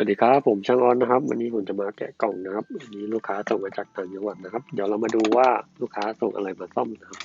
สวัสดีครับ ผมช่างออนนะครับ วันนี้ผมจะมาแกะกล่องนะครับวันนี้ลูกค้าส่งมาจากต่างจังหวัดนะครับ เดี๋ยวเรามาดูว่าลูกค้าส่งอะไรมาซ่อมนะครับ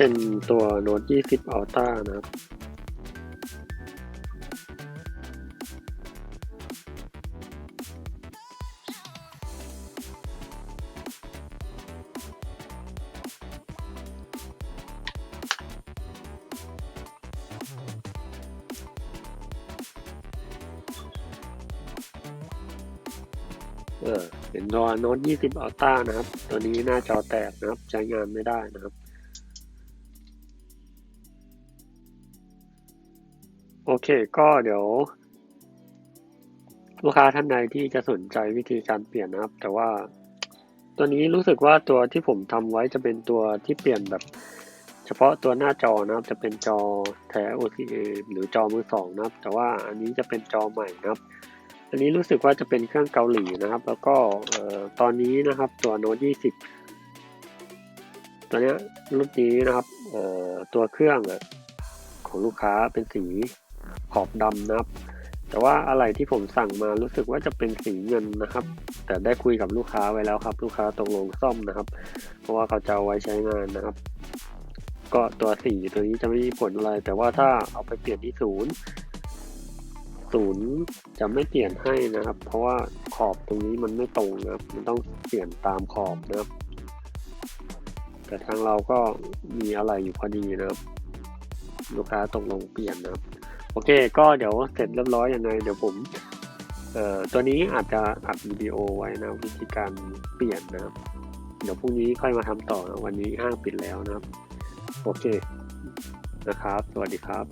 เป็นตัวโน้ต20 Ultra นะครับเออเป็นตัวโน้ต20 Ultra นะครับ ตัวนี้หน้าจอแตกนะครับ ใช้งานไม่ได้นะครับ โอเค ก็เดี๋ยว ลูกค้าท่านใดที่จะสนใจวิธีการเปลี่ยนนะครับ แต่ว่าตัวนี้รู้สึกว่าตัวที่ผมทำไว้จะเป็นตัวที่เปลี่ยนแบบ เฉพาะตัวหน้าจอนะครับ จะเป็นจอแท้ OCA หรือจอมือสองนะครับ แต่ว่าอันนี้จะเป็นจอใหม่นะครับ อันนี้รู้สึกว่าจะเป็นเครื่องเกาหลีนะครับ แล้วก็ตอนนี้นะครับตัวโน้ต20 ตัวเนี้ยรุ่นนี้นะครับตัวเครื่องของลูกค้าเป็นสี ขอบดำนะครับ แต่ว่าอะไรที่ผมสั่งมารู้สึกว่าจะเป็นสีเงินนะครับ แต่ได้คุยกับลูกค้าไว้แล้วครับ ลูกค้าตกลงซ่อมนะครับ เพราะว่าเขาจะเอาไว้ใช้งานนะครับ ก็ตัวสีตัวนี้จะไม่มีผลอะไร แต่ว่าถ้าเอาไปเปลี่ยนที่ศูนย์ศูนย์จะไม่เปลี่ยนให้นะครับ เพราะว่าขอบตรงนี้มันไม่ตรงนะครับ มันต้องเปลี่ยนตามขอบนะครับ แต่ทางเราก็มีอะไรอยู่พอดีนะครับ ลูกค้าตกลงเปลี่ยนนะครับ อเค ก็เดี๋ยวเสร็จเรียบร้อยยังไง เดี๋ยวผมเอ่อตัวนี้อาจจะอัดวิดีโอไว้นะวิธีการเปลี่ยนนะครับ เดี๋ยวพรุ่งนี้ค่อยมาทำต่อนะวันนี้ห้างปิดแล้วนะครับ โอเคนะครับ สวัสดีครับ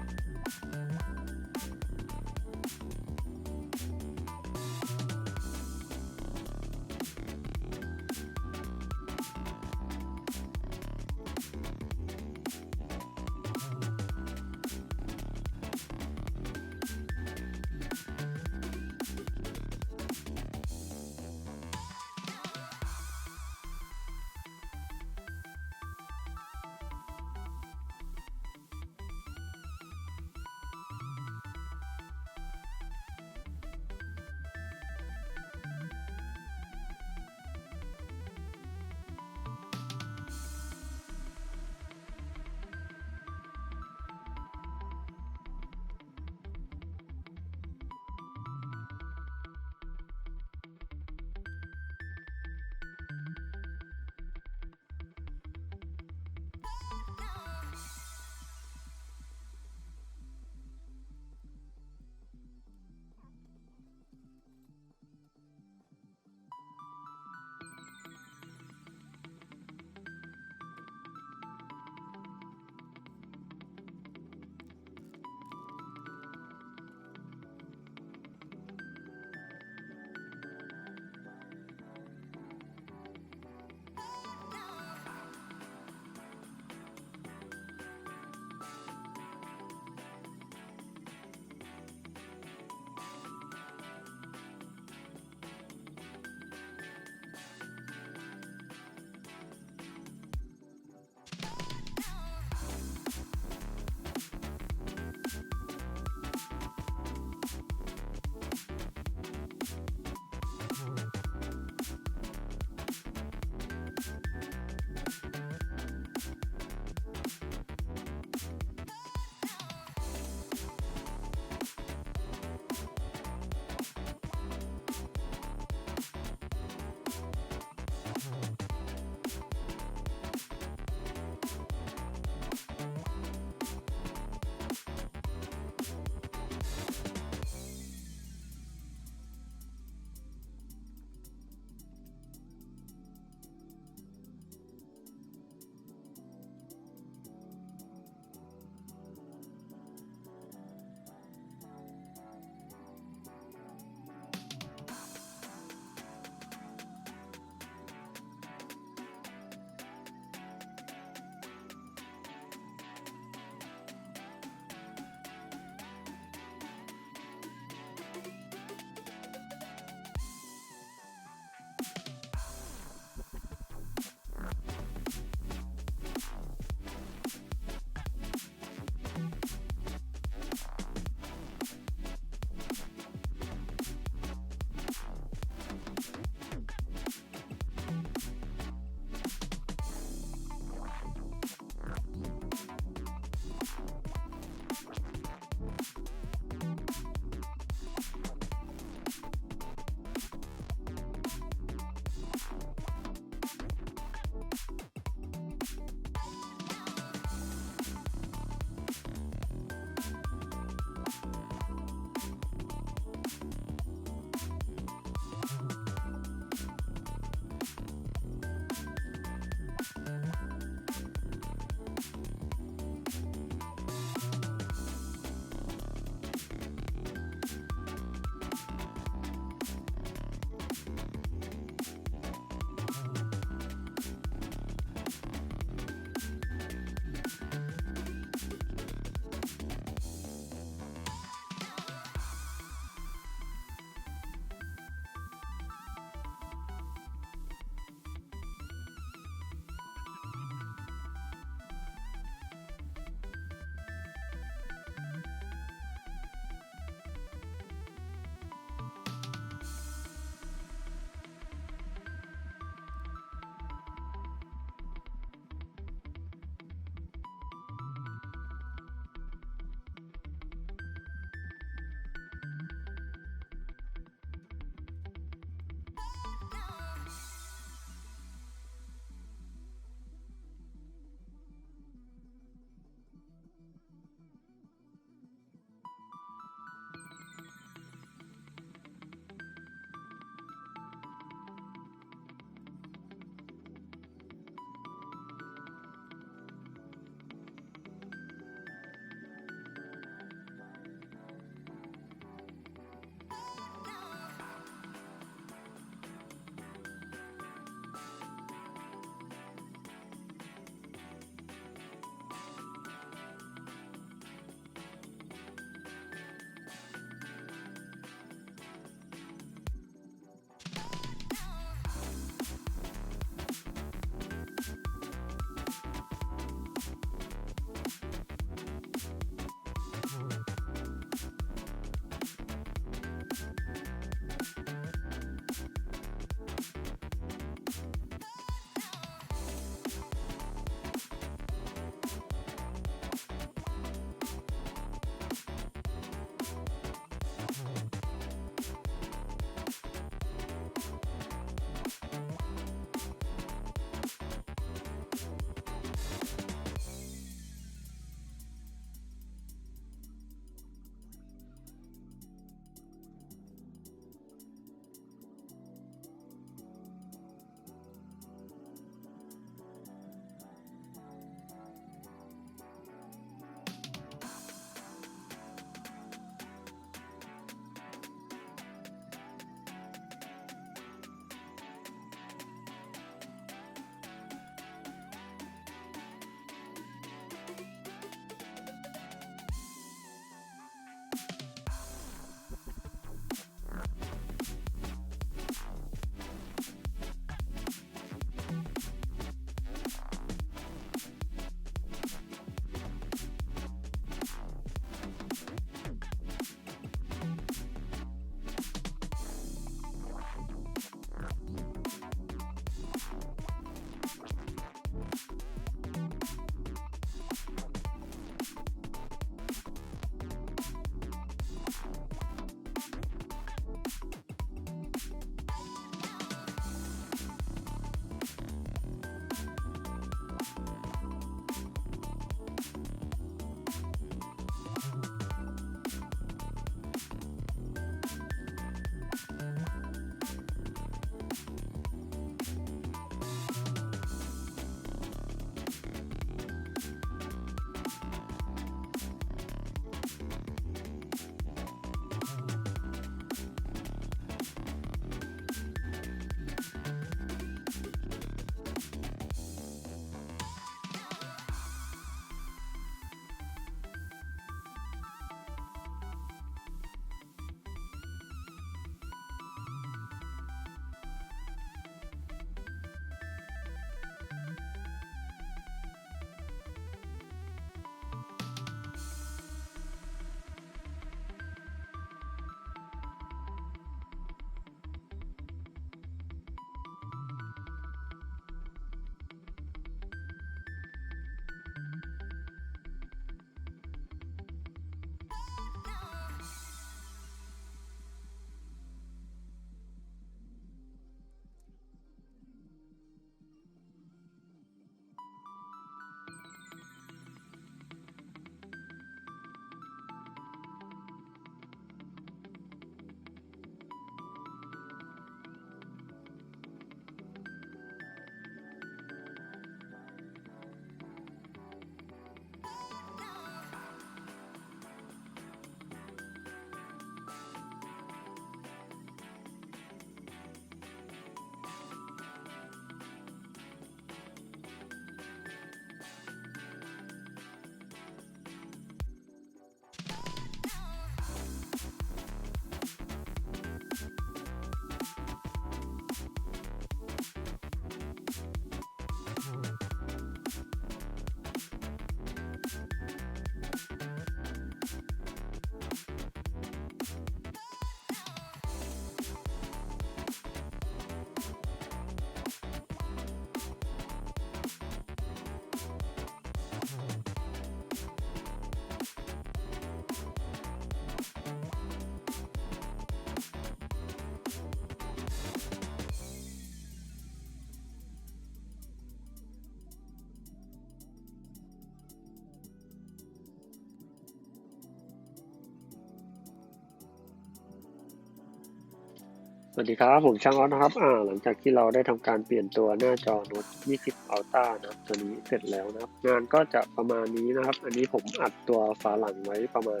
สวัสดีครับ ผมช่างออสนะครับอ่าหลังจากที่เราได้ทำการเปลี่ยนตัวหน้าจอโน้ต20 Ultra นะครับตัวนี้เสร็จแล้วนะครับ งานก็จะประมาณนี้นะครับ อันนี้ผมอัดตัวฝาหลังไว้ประมาณ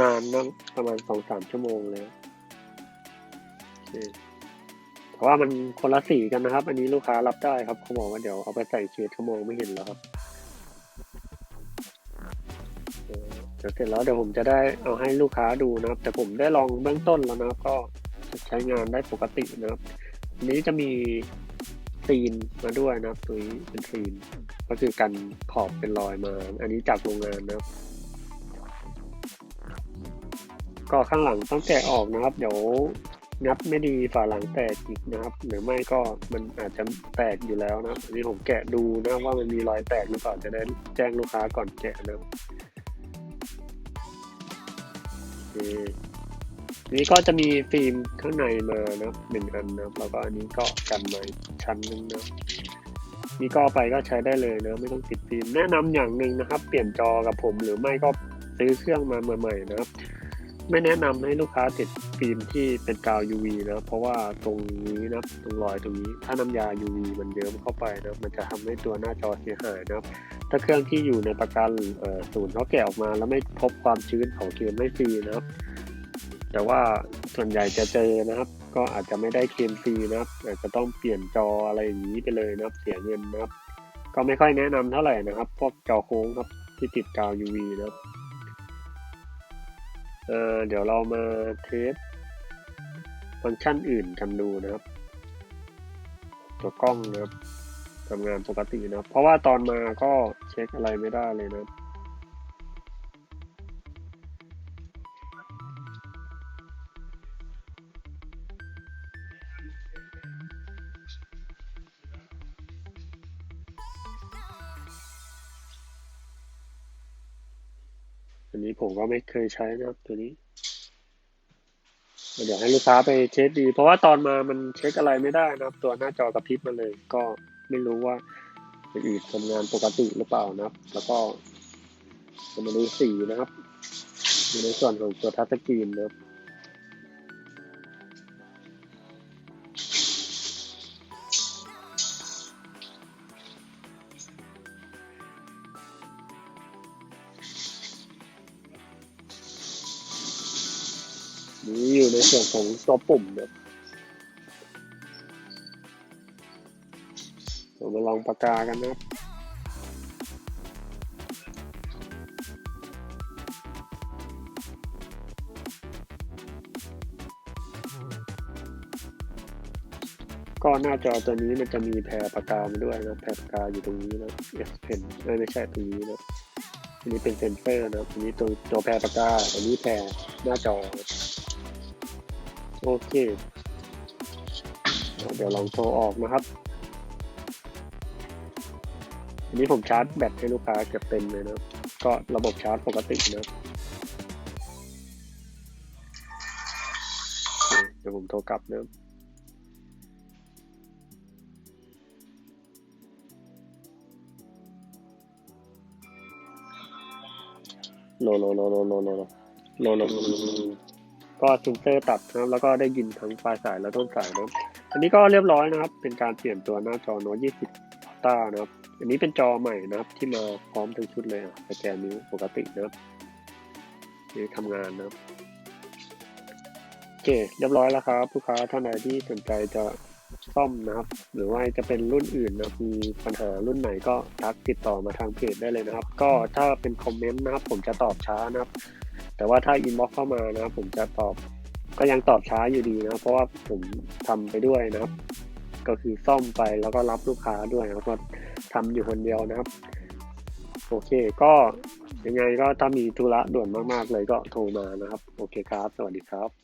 นานนะประมาณ 2-3 ชั่วโมงแล้วเคแต่ว่ามันคนละสีกันนะครับ อันนี้ลูกค้ารับได้ครับเขาบอกว่าเดี๋ยวเอาไปใส่เคสชั่วโมงไม่เห็นแล้วครับเอเดี๋ยวเสร็จแล้วเดี๋ยวผมจะได้เอาให้ลูกค้าดูนะครับ แต่ผมได้ลองเบื้องต้นแล้วนะครับก็ ใช้งานได้ปกตินะครับอันนี้จะมีซีนมาด้วยนะครับตัวนี้เป็นซีน ก็คือกันขอบเป็นรอยมา อันนี้จากโรงงานนะครับ ก็ข้างหลังต้องแกะออกนะครับ เดี๋ยวงับไม่ดีฝาหลังแตกอีกนะครับ หรือไม่ก็มันอาจจะแตกอยู่แล้วนะอันนี้ผมแกะดูนะว่ามันมีรอยแตกหรือเปล่าจะได้แจ้งลูกค้าก่อนแกะนะโอเค นี่ก็จะมีฟิล์มข้างในมานะหนึ่งอันนะแล้วก็อันนี้ก็กันมาชั้นหนึงนะนี่ก็ไปก็ใช้ได้เลยนะไม่ต้องติดฟิล์มแนะนำอย่างหนึ่งนะครับ เปลี่ยนจอกับผมหรือไม่ก็ซื้อเครื่องมาใหม่ๆนะครับ ไม่แนะนำให้ลูกค้าติดฟิล์มที่เป็นกาว UV นะเพราะว่าตรงนี้นะตรงรอยตรงนี้ถ้าน้ำยา UV มันเยิ้มเข้าไปนะมันจะทำให้ตัวหน้าจอเสียหายนะครับ ถ้าเครื่องที่อยู่ในประกันศูนย์เขาแกะออกมา แล้วไม่พบความชื้นเขาเคลมไม่ฟรีนะครับ แต่ว่าส่วนใหญ่จะเจอนะครับ ก็อาจจะไม่ได้เคมฟรีนะครับ อาจจะต้องเปลี่ยนจออะไรอย่างนี้ไปเลยนะครับ เสียเงินนะครับ ก็ไม่ค่อยแนะนำเท่าไหร่นะครับ พวกจอโค้งครับที่ติดกาว UV นะครับเเดี๋ยวเรามาเทสฟังก์ชันอื่นกันดูนะครับ ตัวกล้องนะครับทำงานปกตินะครับ เพราะว่าตอนมาก็เช็คอะไรไม่ได้เลยนะครับ นนี้ผมก็ไม่เคยใช้นะครับตัวนี้ เดี๋ยวให้ลูกค้าไปเช็คดี เพราะว่าตอนมามันเช็คอะไรไม่ได้นะครับ ตัวหน้าจอกระพริบมาเลย ก็ไม่รู้ว่าอื่นทำงานปกติหรือเปล่านะครับ แล้วก็จะมาดูสีนะครับอยู่ในส่วนของตัวทัชสกรีนนะครับ นี่อยู่ในส่วนของตัวปุ่มนะครับเรามาลองปากกากันนะครับก็หน้าจอตัวนี้มันจะมีแพรปากกามาด้วยนะแพรปากกาอยู่ตรงนี้นะ S Pen ไม่ไม่ใช่ตรงนี้นะอันนี้เป็นเซนเซอร์นะอันนี้ตัวตัวแพรปากกาอันนี้แพรหน้าจอ โอเค เดี๋ยวลองโทรออกนะครับอันนี้ผมชาร์จแบตให้ลูกค้าเกือบเต็มเลยนะ ก็ระบบชาร์จปกตินะครับโอเคเดี๋ยวผมโทรกลับนะโลโลโลโลโลโลโลโลโลโล ก็เซนเซอร์ตัดนะครับแล้วก็ได้ยินทั้งปลายสายและต้นสายนะครับอันนี้ก็เรียบร้อยนะครับ เป็นการเปลี่ยนตัวหน้าจอโน้ต20ต้านะครับ อันนี้เป็นจอใหม่นะครับ ที่มาพร้อมทั้งชุดเลยอะสแกนนิ้วปกตินะครับนี่ทำงานนะครับโอเคเรียบร้อยแล้วครับลูกค้าท่านใดที่สนใจจะซ่อมนะครับ หรือว่าจะเป็นรุ่นอื่นนะมีปัญหารุ่นไหนก็ทักติดต่อมาทางเพจได้เลยนะครับ ก็ถ้าเป็นคอมเมนต์นะครับ ผมจะตอบช้านะครับ แต่ว่าถ้าอินบ็อกเข้ามานะผมจะตอบก็ยังตอบช้าอยู่ดีนะเพราะว่าผมทำไปด้วยนะครับ ก็คือซ่อมไปแล้วก็รับลูกค้าด้วยแล้วก็ทำอยู่คนเดียวนะครับ โอเคก็ยังไงก็ถ้ามีธุระด่วนมากๆเลยก็โทรมานะครับ โอเคครับ สวัสดีครับ